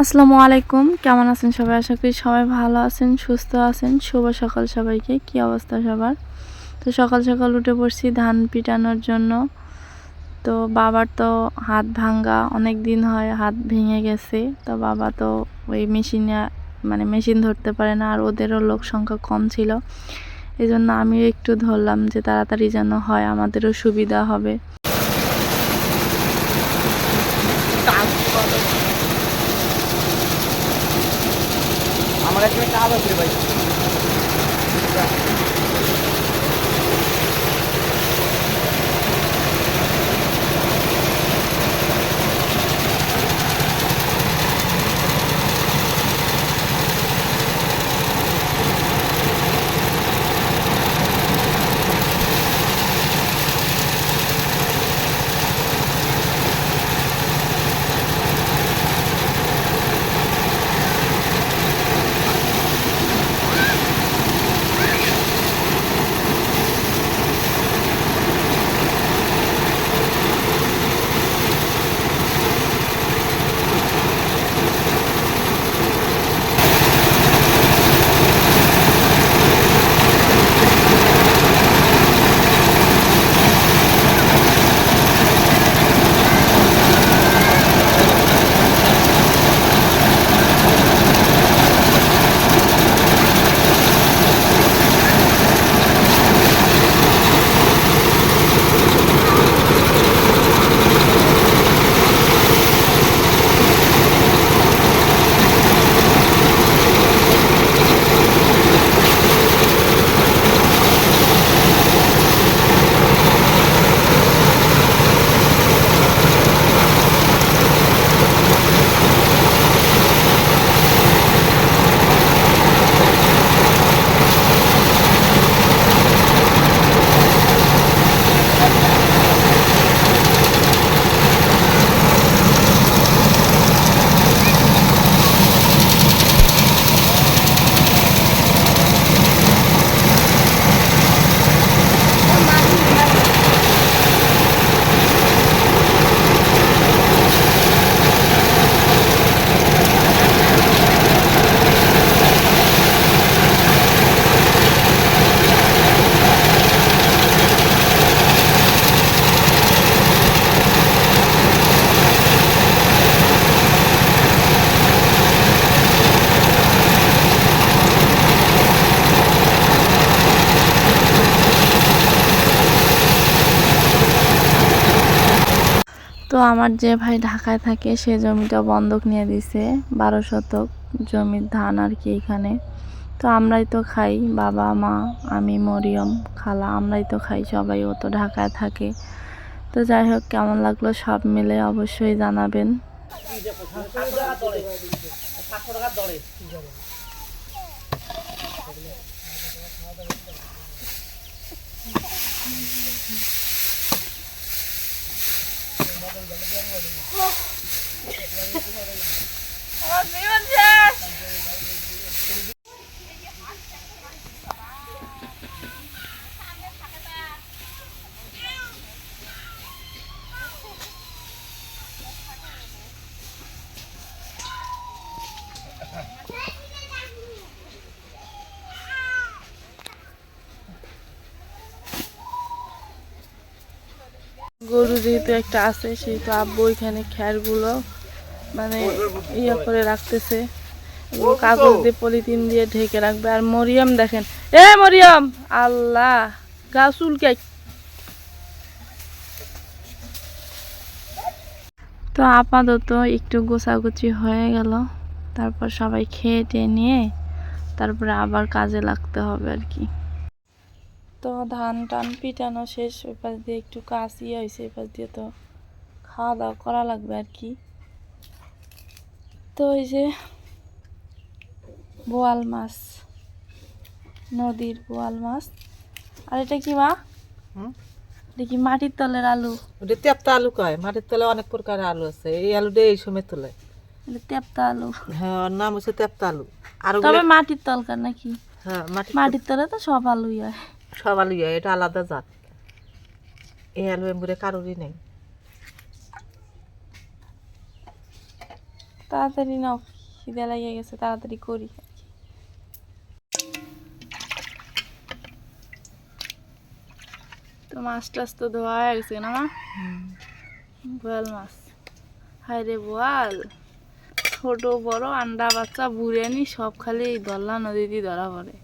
আসসালামু আলাইকুম, কেমন আছেন সবাই? আশা করি সবাই ভালো আছেন, সুস্থ আছেন। শুভ সকাল সবাইকে, কি অবস্থা সবার? তো সকাল সকাল উঠে পড়ছি ধান পিটানোর জন্য। তো বাবার তো হাত ভাঙ্গা অনেক দিন হয়, হাত ভেঙে গেছে। তো বাবা তো ওই মেশিনে মানে মেশিন ধরতে পারে না, আর ওদেরও লোক সংখ্যা কম ছিল। এই জন্য আমিও একটু ধরলাম যে তাড়াতাড়ি যেন হয়, আমাদেরও সুবিধা হবে। আমার একটা কাজ আছে ভাই। আমার যে ভাই ঢাকায় থাকে, সে জমিটা বন্ধক নিয়ে দিছে, বারো শতক জমির ধান আর কি এখানে। তো আমরাই তো খাই, বাবা, মা, আমি, মরিয়ম, খালা, আমরাই তো খাই, সবাই ও তো ঢাকায় থাকে। তো যাই হোক, কেমন লাগল সব মিলে অবশ্যই জানাবেন। Oh, niemand hier! গরু যেহেতু একটা আছে, সেহেতু আব্বু এখানে খ্যারগুলো মানে ইয়ে করে রাখতেছে। কাগজ দিয়ে পলিথিন দিয়ে ঢেকে রাখবে। আর মরিয়ম দেখেন, এ মরিয়ম! আল্লাহ! গা চুলকাই তো আপাতত একটু গোছাগুছি হয়ে গেল। তারপর সবাই খেয়ে টেয়ে নিয়ে তারপরে আবার কাজে লাগতে হবে আর কি। তো ধান টান পিটানো শেষ ওই পাশ দিয়ে একটু কাজ ইয়ে হয়েছে এই পাশ দিয়ে তো খাওয়া দাওয়া করা লাগবে আর কি। তো এই যে বোয়াল মাছ নদীর বোয়াল মাছ। আর এটা কি মা? দেখি মাটির তলের আলু? ওটা তেপ্তা আলু কয়? মাটির তলে অনেক প্রকার আলু আছে এই আলুটা এই সময় তোলে। তেপ্তা আলু। হ্যাঁ ওর নাম হচ্ছে তেপ্তা আলু। আর তবে মাটির তলকার নাকি? হ্যাঁ মাটির তলে তো সব আলুই হয়। সব আলু এটা আলাদা জাত। এই আলু এম্বুরে কারোরই নেই। তাড়াতাড়ি নাও, খিদে লাগিয়ে গেছে, তাড়াতাড়ি করি। তো মাছ টাছ তো ধোয়া হয়ে গেছে না, মা? বোয়াল মাছ। হায় রে বোয়াল, ছোট, বড়, আন্ডা, বাচ্চা, বুড়ে বুড়ানি সব খালি দল্লা নদীতে ধরা পড়ে।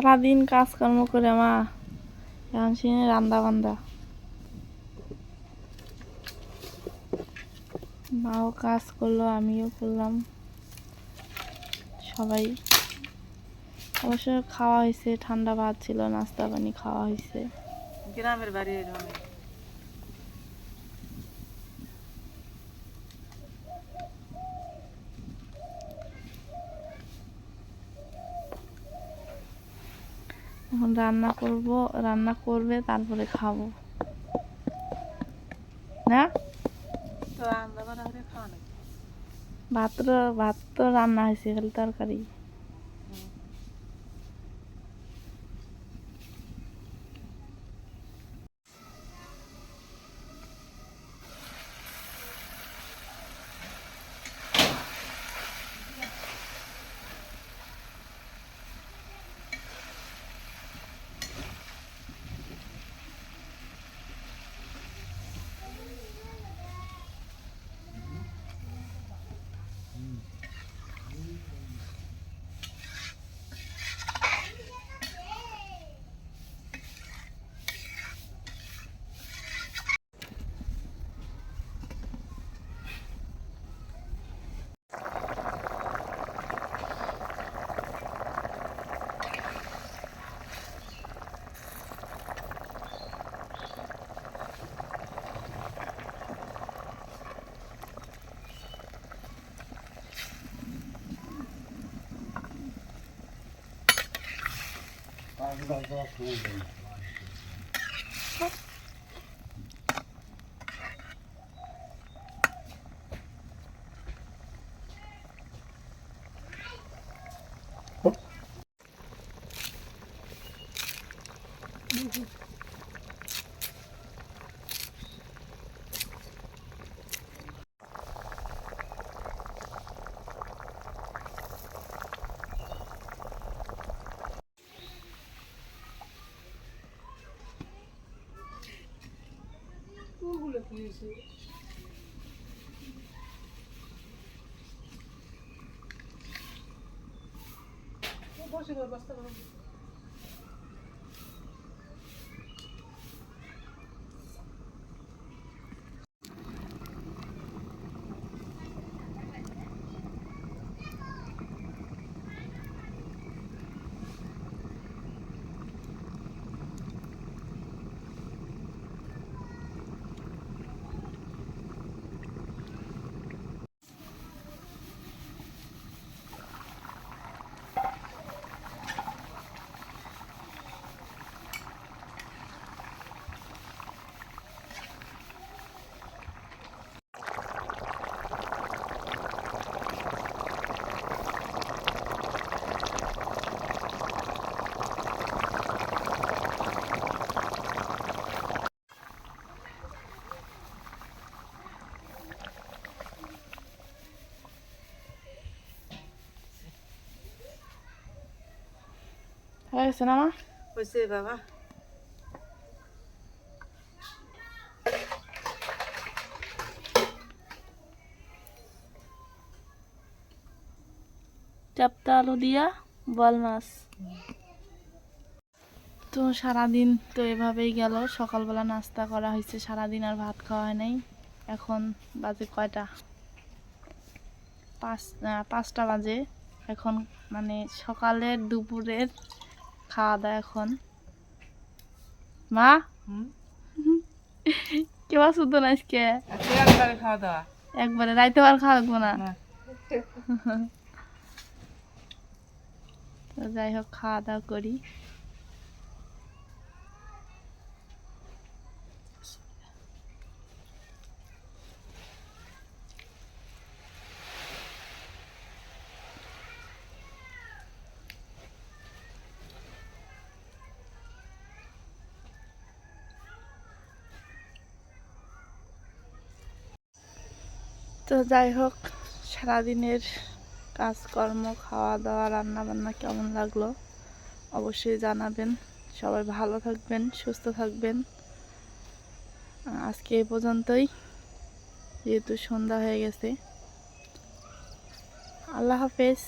সারাদিন কাজকর্ম করে, মা। এখন সিনে রান্দা বান্দা মাও কাজ করল, আমিও করলাম। সবাই। অবশ্য খাওয়া হয়েছে, ঠান্ডা ভাত ছিল, নাস্তা পানি খাওয়া হয়েছে। গ্রামের বাড়ি এখন রান্না করব রান্না করবে তারপরে খাব। না? ভাত তো ভাত তো রান্না হয়েছে খালি তরকারি। 你咋知道他不认 হয়ে গেছে না মা হয়েছে বাবা চাপটা আলু দিয়া বল মাছ তো সারাদিন তো এভাবেই গেল। সকালবেলা নাস্তা করা হয়েছে। সারাদিন আর ভাত খাওয়া হয় নাই। এখন বাজে কয়টা? পাঁচ পাঁচটা বাজে। এখন মানে সকালের দুপুরের খাওয়া দাওয়া এখন। মা? কে কেউ শুধু না আজকে? একবারে খাওয়া দাওয়া। একবারে রাইতে আর খাওয়া লাগবো না। যাই হোক খাওয়া দাওয়া করি। তো যাই হোক, সারাদিনের কাজকর্ম খাওয়া দাওয়া রান্না বান্না কেমন লাগল অবশ্যই জানাবেন। সবাই ভালো থাকবেন, সুস্থ থাকবেন। আজকে এ পর্যন্তই, যেহেতু সন্ধ্যা হয়ে গেছে। আল্লাহ হাফেজ।